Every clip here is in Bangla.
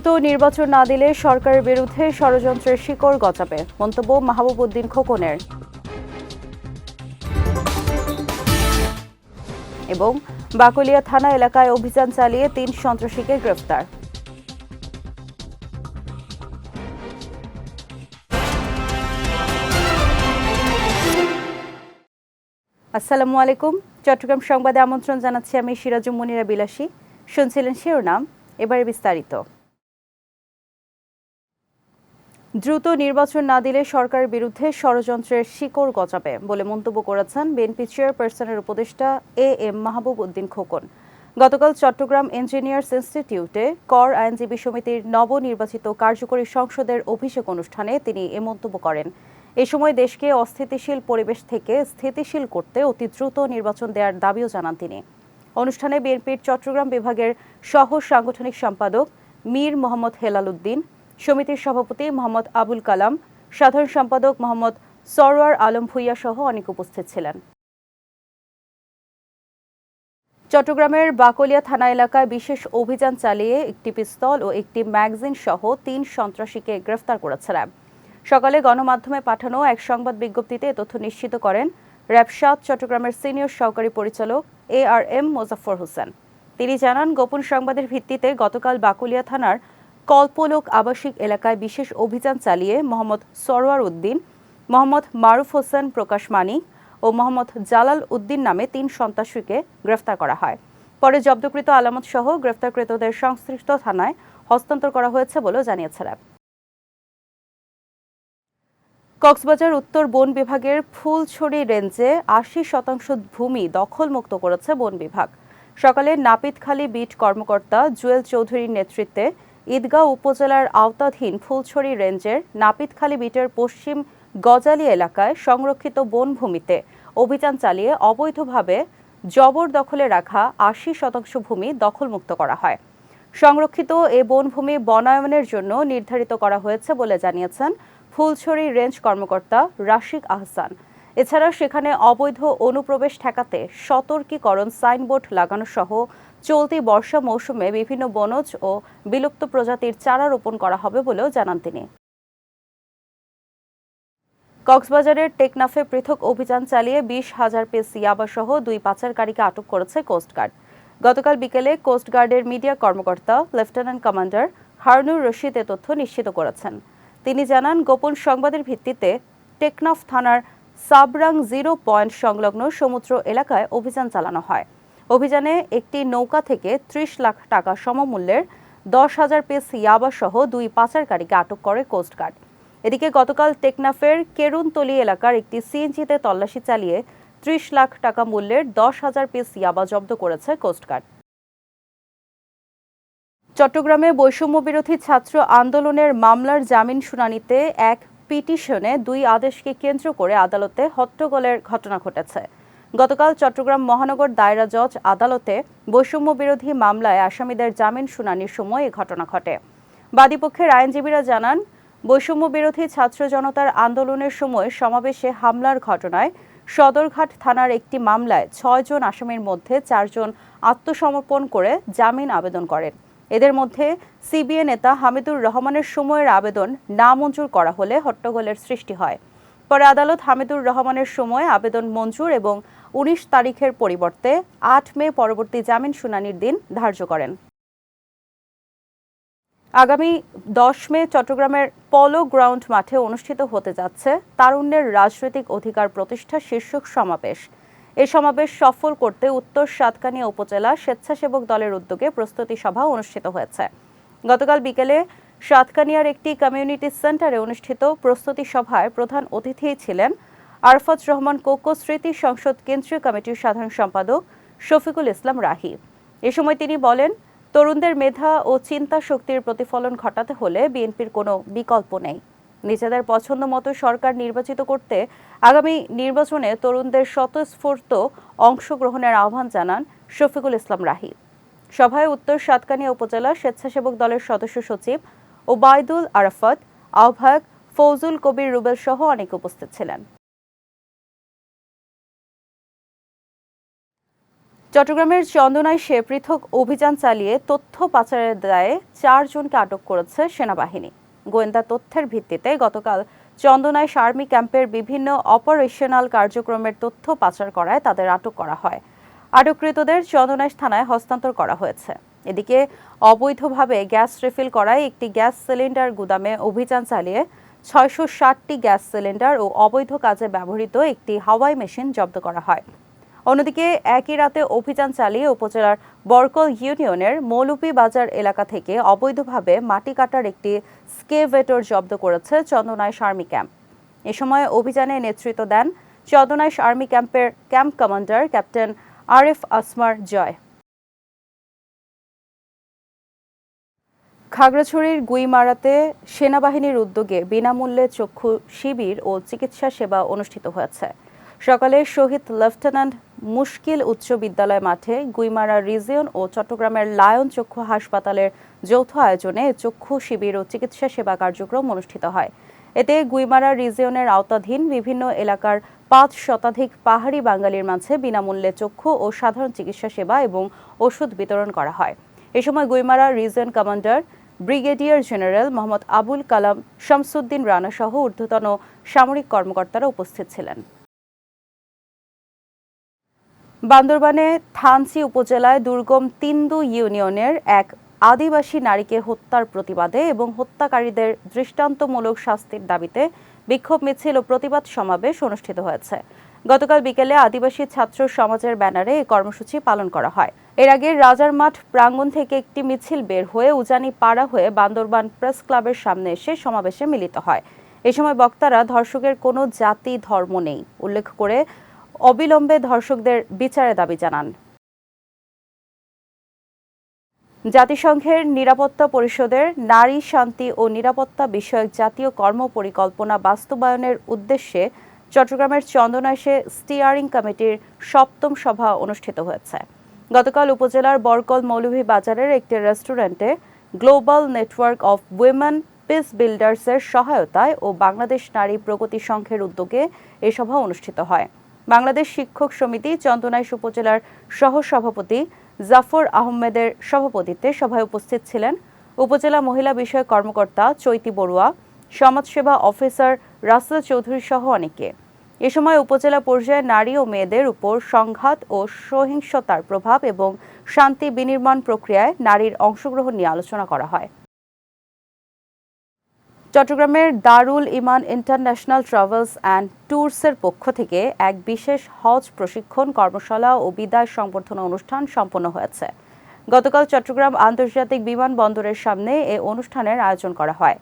দ্রুত নির্বাচন না দিলে সরকারের বিরুদ্ধে ষড়যন্ত্রের শিকড় গজাবে। মন্তব্য মাহবুব উদ্দিন খোকনের। এবং বাকলিয়া থানা এলাকায় অভিযান চালিয়ে তিন সন্ত্রাসীকে গ্রেফতার। আসসালামু আলাইকুম। চট্টগ্রাম সংবাদে আমন্ত্রণ জানাচ্ছি আমি সিরাজুম মনিরা বিলাসী। শুনছিলেন শিরোনাম, এবারে বিস্তারিত। দ্রুত নির্বাচন না দিলে সরকারের বিরুদ্ধে ষড়যন্ত্রের শিকড় গজাবে বলে মন্তব্য করেছেন বিএনপি চেয়ারপারসনের উপদেষ্টা এ এম মাহবুব উদ্দিন খোকন। গতকাল চট্টগ্রাম ইঞ্জিনিয়ার্স ইনস্টিটিউটে কর আইনজীবী সমিতির নবনির্বাচিত কার্যকরী সংসদের অভিষেক অনুষ্ঠানে তিনি এ মন্তব্য করেন। এ সময় দেশকে অস্থিতিশীল পরিবেশ থেকে স্থিতিশীল করতে অতি দ্রুত নির্বাচন দেওয়ার দাবিও জানান তিনি। অনুষ্ঠানে বিএনপির চট্টগ্রাম বিভাগের সহ সাংগঠনিক সম্পাদক মীর মোহাম্মদ হেলাল উদ্দিন সমিতির সভাপতি মোহাম্মদ আবুল কালাম, সাধারণ সম্পাদক মোহাম্মদ সরওয়ার আলম ভুইয়া সহ অনেক উপস্থিত ছিলেন। চট্টগ্রামের বাকলিয়া থানা এলাকায় বিশেষ অভিযান চালিয়ে একটি পিস্তল ও একটি ম্যাগাজিন সহ তিন সন্ত্রাসীকে গ্রেফতার করেছে র্যাব। সকালে গণমাধ্যমে পাঠানো এক সংবাদ বিজ্ঞপ্তিতে তথ্য নিশ্চিত করেন র্যাব সাত চট্টগ্রামের সিনিয়র সহকারী পরিচালক A R M Mozaffar Hossain. তিনি জানান, গোপন সংবাদের ভিত্তিতে গতকাল বাকুলিয়া থানার কল্পলোক আবাসিক এলাকায় বিশেষ অভিযান চালিয়ে মোহাম্মদ সরওয়ার উদ্দিন, মোহাম্মদ মারুফ হোসেন প্রকাশ মানিক ও মোহাম্মদ জালাল উদ্দিন নামে তিন সন্ত্রাসীকে গ্রেফতার করা হয়। পরে জব্দকৃত আলামত সহ গ্রেফতারকৃতদের সংশ্লিষ্ট থানায় হস্তান্তর করা হয়েছে বলেও জানিয়েছে র্যাব। কক্সবাজার উত্তর বন বিভাগের ফুলছড়ি রেঞ্জে আশি শতাংশ ভূমি দখলমুক্ত করেছে বন বিভাগ। সকালে নাপিতখালী বিট কর্মকর্তা জুয়েল চৌধুরীর নেতৃত্বে ঈদগাঁও উপজেলার আওতাধীন ফুলছড়ি রেঞ্জের নাপিতখালী বিটের পশ্চিম গজালি এলাকায় সংরক্ষিত বনভূমিতে অভিযান চালিয়ে অবৈধভাবে জবরদখলে রাখা আশি শতাংশ ভূমি দখলমুক্ত করা হয়। সংরক্ষিত এ বনভূমি বনায়নের জন্য নির্ধারিত করা হয়েছে বলে জানিয়েছেন ফুলছড়ি রেঞ্জ কর্মকর্তা রাশিক আহসান। এছাড়া সেখানে অবৈধ অনুপ্রবেশ ঠেকাতে সতর্কীকরণ সাইনবোর্ড লাগানো সহ চলতি বর্ষা মৌসুমে বিভিন্ন বনজ ও বিলুপ্ত প্রজাতির চারা রোপণ করা হবে বলেও জানান তিনি। কক্সবাজারের টেকনাফে পৃথক অভিযান চালিয়ে বিশ হাজার পিস ইয়াবাসহ দুই পাচারকারীকে আটক করেছে কোস্টগার্ড গতকাল বিকেলে কোস্টগার্ডের মিডিয়া কর্মকর্তা, লেফটেন্যান্ট কমান্ডার হারনুর রশিদ এ তথ্য নিশ্চিত করেছেন। তিনি জানান, গোপন সংবাদের ভিত্তিতে টেকনাফ থানার সাবরাং জিরো পয়েন্ট সংলগ্ন সমুদ্র এলাকায় অভিযান চালানো হয়। অভিযানে একটি নৌকা থেকে ত্রিশ লাখ টাকা সমমূল্যের দশ হাজার পিস ইয়াবা সহ দুই পাচারকারীকে আটক করে কোস্টগার্ড এদিকে গতকাল টেকনাফের কেরুনতলি এলাকার একটি সিএনজিতে তল্লাশি চালিয়ে ত্রিশ লাখ টাকা মূল্যের দশ হাজার পিস ইয়াবা জব্দ করেছে কোস্টগার্ড চট্টগ্রামে বৈষম্য বিরোধী ছাত্র আন্দোলনের মামলার জামিন শুনানিতে এক পিটিশনে দুই আদেশকে কেন্দ্র করে আদালতে হট্টগোলের ঘটনা ঘটেছে। গতকাল চট্টগ্রাম মহানগর দায়রা জজ আদালতে বৈষম্য বিরোধী মামলায় আসামিদের জামিন শুনানির সময় এ ঘটনা ঘটে। বাদীপক্ষের আইনজীবীরা জানান, বৈষম্য বিরোধী ছাত্র জনতার আন্দোলনের সময় সমাবেশে হামলার ঘটনায় সদরঘাট থানার একটি মামলায় ছয়জন আসামির মধ্যে চারজন আত্মসমর্পণ করে জামিন আবেদন করেন। এদের মধ্যে সিবিএ নেতা হামিদুর রহমানের সময়ের আবেদন না মঞ্জুর করা হলে হট্টগোলের সৃষ্টি হয়। পরে আদালত হামিদুর রহমানের সময় আবেদন মঞ্জুর এবং উনিশ তারিখের পরিবর্তে আট মে পরবর্তী জামিন শুনানির দিন ধার্য করেন। আগামী দশ মে চট্টগ্রামের পলো গ্রাউন্ড মাঠে অনুষ্ঠিত হতে যাচ্ছে তারুণ্যের রাজনৈতিক অধিকার প্রতিষ্ঠা শীর্ষক সমাবেশ। এ সমাবেশ সফল করতে উত্তর সাতকানিয়া উপজেলা স্বেচ্ছাসেবক দলের উদ্যোগে প্রস্তুতি সভা অনুষ্ঠিত হয়েছে। গতকাল বিকেলে সাতকানিয়ার একটি কমিউনিটি সেন্টারে অনুষ্ঠিত প্রস্তুতি সভায় প্রধান অতিথি ছিলেন আরফাত রহমান কোকো স্মৃতি সংসদ কেন্দ্রীয় কমিটির সাধারণ সম্পাদক শফিকুল ইসলাম রাহি। এ সময় তিনি বলেন, তরুণদের মেধা ও চিন্তা শক্তির প্রতিফলন ঘটাতে হলে বিএনপির কোনো বিকল্প নেই। নিজেদের পছন্দ মতো সরকার নির্বাচিত করতে আগামী নির্বাচনে তরুণদের স্বতঃস্ফূর্ত অংশগ্রহণের আহ্বান জানান শফিকুল ইসলাম রাহি। সভায় উত্তর সাতকানিয়া উপজেলা স্বেচ্ছাসেবক দলের সদস্য সচিব ওবায়দুল আরাফাত, আহ্বায়ক ফৌজুল কবির রুবেল সহ অনেকে উপস্থিত ছিলেন। চট্টগ্রামের চন্দনায় সে পৃথক অভিযান চালিয়ে তথ্য পাচারের দায়ে চারজনকে আটক করেছে সেনাবাহিনী। গোয়েন্দা তথ্যের ভিত্তিতে গতকাল চন্দনায় আর্মি ক্যাম্পের বিভিন্ন অপারেশনাল কার্যক্রমের তথ্য পাচার করায় তাদের আটক করা হয়। আটককৃতদের চন্দনাইশ থানায় হস্তান্তর করা হয়েছে। এদিকে অবৈধভাবে গ্যাস রিফিল করায় একটি গ্যাস সিলিন্ডার গুদামে অভিযান চালিয়ে ছয়শো ষাটটি গ্যাস সিলিন্ডার ও অবৈধ কাজে ব্যবহৃত একটি হাওয়াই মেশিন জব্দ করা হয়। অন্যদিকে একই রাতে অভিযান চালিয়ে উপজেলার বরকল ইউনিয়নের মৌলুপি বাজার এলাকা থেকে অবৈধভাবে মাটি কাটার একটি স্কেভেটর জব্দ করেছে চন্দনাইশ আর্মি ক্যাম্প। এ সময় অভিযানে নেতৃত্ব দেন চন্দনাইশ আর্মি ক্যাম্পের camp commander captain Arif Asmar Joy. খাগড়াছড়ির গুইমারাতে সেনাবাহিনীর উদ্যোগে বিনামূল্যে চক্ষু শিবির ও চিকিৎসা সেবা অনুষ্ঠিত হয়েছে। সকালে শহীদ লেফটেন্যান্ট মুশকিল উচ্চ বিদ্যালয় মাঠে গুইমারা রিজিয়ন ও চট্টগ্রামের লায়ন চক্ষু হাসপাতালের যৌথ আয়োজনে চক্ষু শিবির ও চিকিৎসা সেবা কার্যক্রম অনুষ্ঠিত হয়। এতে গুইমারা রিজিয়নের আওতাধীন বিভিন্ন এলাকার পাঁচ শতাধিক পাহাড়ি বাঙালির মাঝে বিনামূল্যে চক্ষু ও সাধারণ চিকিৎসা সেবা এবং ওষুধ বিতরণ করা হয়। এ সময় Guimara region commander brigadier general Mohammad Abul Kalam Shamsuddin Rana সহ ঊর্ধ্বতন সামরিক কর্মকর্তারা উপস্থিত ছিলেন। বান্দরবানে থানসি উপজেলায় দুর্গম তিন্দু ইউনিয়নের এক আদিবাসী নারীকে হত্যার প্রতিবাদে এবং হত্যাকারীদের দৃষ্টান্তমূলক শাস্তির দাবিতে বিক্ষোভ মিছিল ও প্রতিবাদ সমাবেশ অনুষ্ঠিত হয়েছে। গতকাল বিকেলে আদিবাসী ছাত্র সমাজের ব্যানারে এই কর্মসূচি পালন করা হয়। এর আগে রাজার মাঠ প্রাঙ্গণ থেকে একটি মিছিল বের হয়ে উজানি পাড়া হয়ে বান্দরবান প্রেস ক্লাবের সামনে এসে সমাবেশে মিলিত হয়। এ সময় বক্তারা ধর্ষকের কোনো জাতি, ধর্ম নেই, উল্লেখ করে অবিলম্বে ধর্ষকদের বিচারে দাবি জানান। জাতিসংঘের নিরাপত্তা পরিষদের নারী শান্তি ও নিরাপত্তা বিষয়ক জাতীয় কর্ম পরিকল্পনা বাস্তবায়নের উদ্দেশ্যে চট্টগ্রামের চন্দনাইশে স্টিয়ারিং কমিটির সপ্তম সভা অনুষ্ঠিত হয়েছে। গতকাল উপজেলার বরকল মৌলভী বাজারের একটি রেস্টুরেন্টে global network of women peace বিল্ডার্সের সহায়তায় ও বাংলাদেশ নারী প্রগতি সংঘের উদ্যোগে এ সভা অনুষ্ঠিত হয়। বাংলাদেশ শিক্ষক সমিতি চন্দনাইশ উপজেলার সহসভাপতি জাফর আহমেদের সভাপতিত্বে সভায় উপস্থিত ছিলেন উপজেলা মহিলা বিষয়ক কর্মকর্তা চৈতি বড়ুয়া, সমাজসেবা অফিসার রাসেল চৌধুরী সহ অনেকে। এ সময় উপজেলা পর্যায়ে নারী ও মেয়েদের উপর সংঘাত ও সহিংসতার প্রভাব এবং শান্তি বিনির্মাণ প্রক্রিয়ায় নারীর অংশগ্রহণ নিয়ে আলোচনা করা হয়। চট্টগ্রামের Darul Iman international travels and ট্যুরসের পক্ষ থেকে এক বিশেষ হজ প্রশিক্ষণ, কর্মশালা ও বিদায় সংবর্ধনা অনুষ্ঠান সম্পন্ন হয়েছে। গতকাল চট্টগ্রাম আন্তর্জাতিক বিমানবন্দরের সামনে এ অনুষ্ঠানের আয়োজন করা হয়।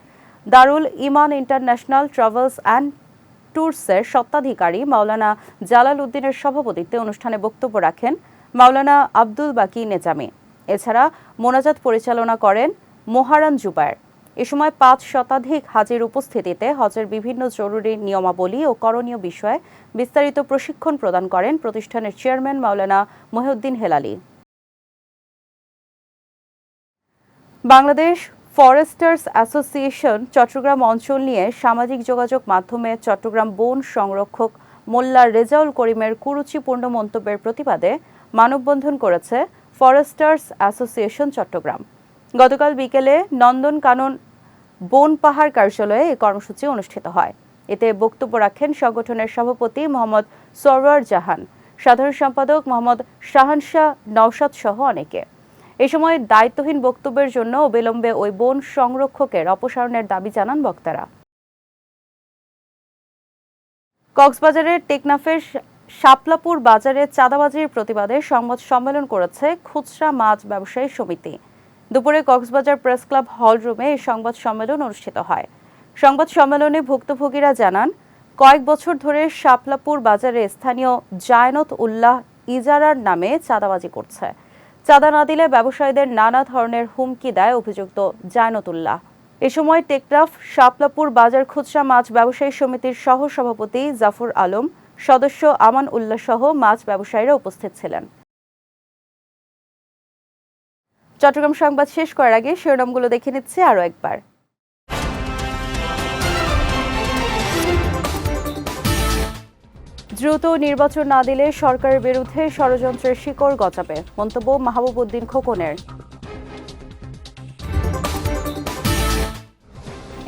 Darul Iman international travels and ট্যুরসের স্বত্বাধিকারী মাওলানা জালাল উদ্দিনের সভাপতিত্বে অনুষ্ঠানে বক্তব্য রাখেন মাওলানা আব্দুল বাকি নেজামি। এছাড়া মোনাজাত পরিচালনা করেন মোহারান জুবায়ের। এ সময় পাঁচ শতাধিক হাজির উপস্থিতিতে হজের বিভিন্ন জরুরি নিয়মাবলী ও করণীয় বিষয়ে বিস্তারিত প্রশিক্ষণ প্রদান করেন প্রতিষ্ঠানের chairman Maulana Mohiuddin Helali. Bangladesh foresters association Chittagong অঞ্চল নিয়ে সামাজিক যোগাযোগ মাধ্যমে চট্টগ্রাম বন সংরক্ষক মোল্লা রেজাউল করিমের কুরুচিপূর্ণ মন্তব্যের প্রতিবাদে মানববন্ধন করেছে ফরেস্টার্স অ্যাসোসিয়েশন চট্টগ্রাম। গতকাল বিকেলে নন্দনকানন বন পাহাড় কার্যালয়ে এই কর্মসূচি অনুষ্ঠিত হয়। এতে বক্তব্য রাখেন সংগঠনের সভাপতি মোহাম্মদ সরওয়ার জাহান। সাধারণ সম্পাদক মোহাম্মদ শাহানশাহ নওশাদ সহ অনেকে। এ সময় দায়িত্বহীন বক্তব্যের জন্য অবিলম্বে ওই বন সংরক্ষকের অপসারণের দাবি জানান বক্তারা। কক্সবাজারের টেকনাফের শাপলাপুর বাজারে চাঁদাবাজির প্রতিবাদে সংবাদ সম্মেলন করেছে খুচরা মাছ ব্যবসায়ী সমিতি। দুপুরে কক্সবাজার প্রেস ক্লাব হল রুমে এই সংবাদ সম্মেলন অনুষ্ঠিত হয়। সংবাদ সম্মেলনে ভুক্তভোগীরা জানান, কয়েক বছর ধরে শাপলাপুর বাজারে স্থানীয় জায়নত উল্লাহ ইজারার নামে চাঁদাবাজি করছে। চাঁদা না দিলে ব্যবসায়ীদের নানা ধরনের হুমকি দেয় অভিযুক্ত জায়নতুল্লাহ। এ সময় টেকরাফ, শাপলাপুর বাজার খুচরা মাছ ব্যবসায়ী সমিতির সহ সভাপতি জাফর আলম, সদস্য আমান উল্লাহ সহ মাছ ব্যবসায়ীরা উপস্থিত ছিলেন। চট্টগ্রাম সংবাদ শেষ করার আগে শিরোনামগুলো দেখে নিচ্ছে আরও একবার। দ্রুত নির্বাচন না দিলে সরকারের বিরুদ্ধে ষড়যন্ত্রের শিকড় গজাবে। মন্তব্য মাহবুব উদ্দিন খোকনের।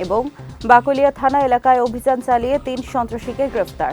এবং বাকলিয়া থানা এলাকায় অভিযান চালিয়ে তিন সন্ত্রাসীকে গ্রেফতার।